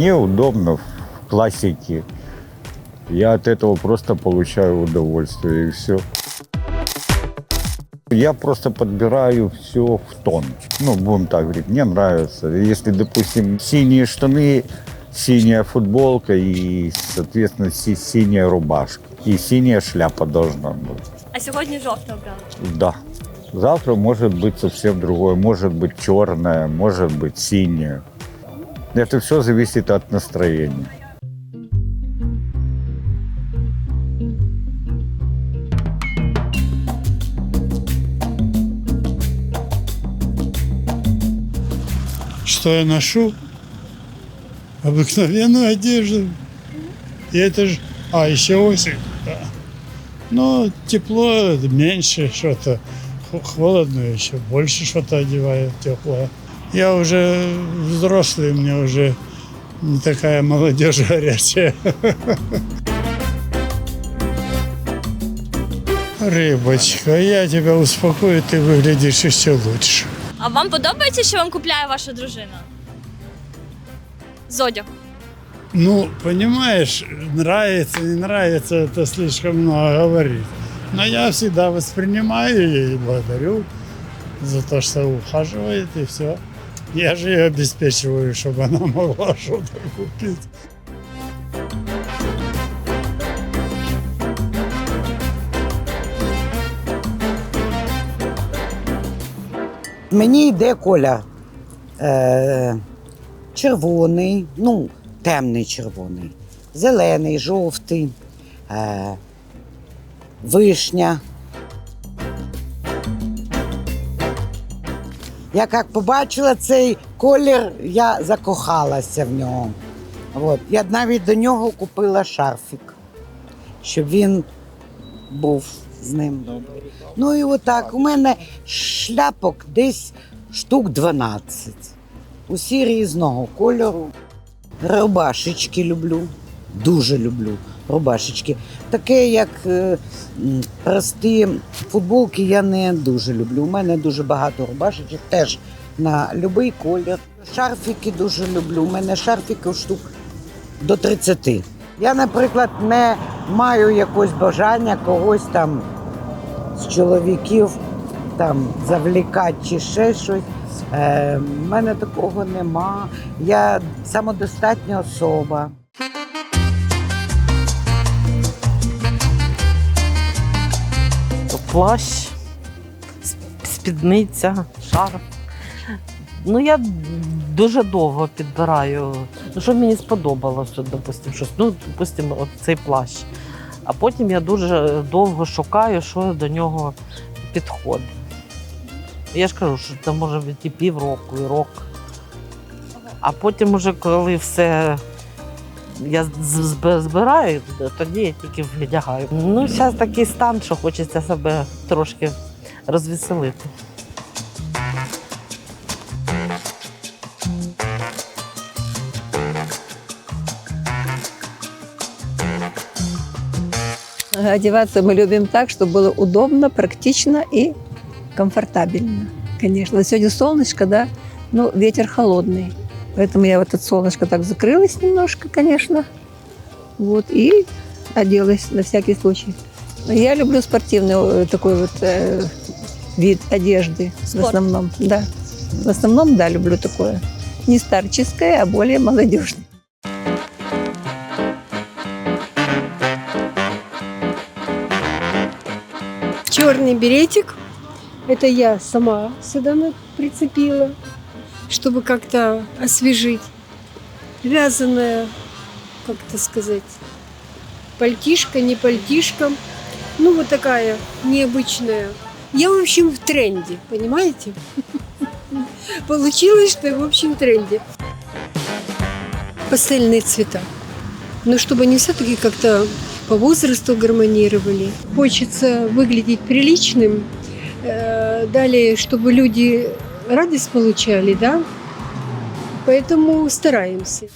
Мне удобно в классике. Я от этого просто получаю удовольствие и все. Я просто подбираю все в тон. Ну, будем так говорить, мне нравится. Если, допустим, синие штаны, синяя футболка и, соответственно, си- синяя рубашка. И синяя шляпа должна быть. А сьогодні жовте обрали. Да. Завтра может быть совсем другое. Может быть черное, может быть синее. Это все зависит от настроения. Что я ношу? Обыкновенную одежду. И это же... А, еще осень. Да. Ну, тепло меньше что-то. Хо- Холодно еще больше что-то одеваю теплое. Я уже взрослый, мне уже не такая молодежь горячая. Рыбочка, я тебя успокою, ты выглядишь еще лучше. А вам подобається, що вам купляє ваша дружина? З одягу. Ну, понимаешь, нравится, не нравится, это слишком много говорить. Но я всегда воспринимаю ее и благодарю за то, что ухаживает и все. Я же ее обеспечиваю, чтобы она могла что-то. Мені йде коля е, червоний, ну, темний червоний, зелений, жовтий, е, вишня. Я як побачила цей колір, я закохалася в нього. От. Я навіть до нього купила шарфік, щоб він був з ним. Ну і отак. У мене шляпок десь штук 12. Усі різного кольору. Рубашечки люблю. Дуже люблю рубашечки. Таке, як е, прості футболки, я не дуже люблю. У мене дуже багато рубашечок, теж на будь-який колір. Шарфіки дуже люблю. У мене шарфіки штук до 30. Я, наприклад, не маю якогось бажання когось там з чоловіків там завлікати чи ще щось. Е, мене такого нема. Я самодостатня особа. Плащ, спідниця, шарф. Ну, я дуже довго підбираю. Ну, що мені сподобалося, допустим, щось. Ну, допустим, от цей плащ. А потім я дуже довго шукаю, що до нього підходить. Я ж кажу, що це може бути і півроку, і рок. А потім, уже, коли все я з- зб- збираю, тоді я тільки вдягаю. Ну, зараз такий стан, що хочеться себе трошки розвеселити. Одеваться мы любим так, чтобы было удобно, практично и комфортабельно. Конечно, сегодня солнышко, да, ну, ветер холодный. Поэтому я вот от солнышка так закрылась немножко, конечно. Вот, и оделась на всякий случай. Я люблю спортивный э, такой вот э, вид одежды Спорт. в основном. Да. В основном, да, люблю такое. Не старческое, а более молодежное. черный беретик. Это я сама сюда прицепила, чтобы как-то освежить. Вязаная, как это сказать, пальтишка, не пальтишка. Ну, вот такая необычная. Я, в общем, в тренде, понимаете? Получилось, что я, в общем, в тренде. Пастельные цвета. Но чтобы они все-таки как-то по возрасту гармонировали. Хочется выглядеть приличным, э, далее, чтобы люди радость получали, да? Поэтому стараемся.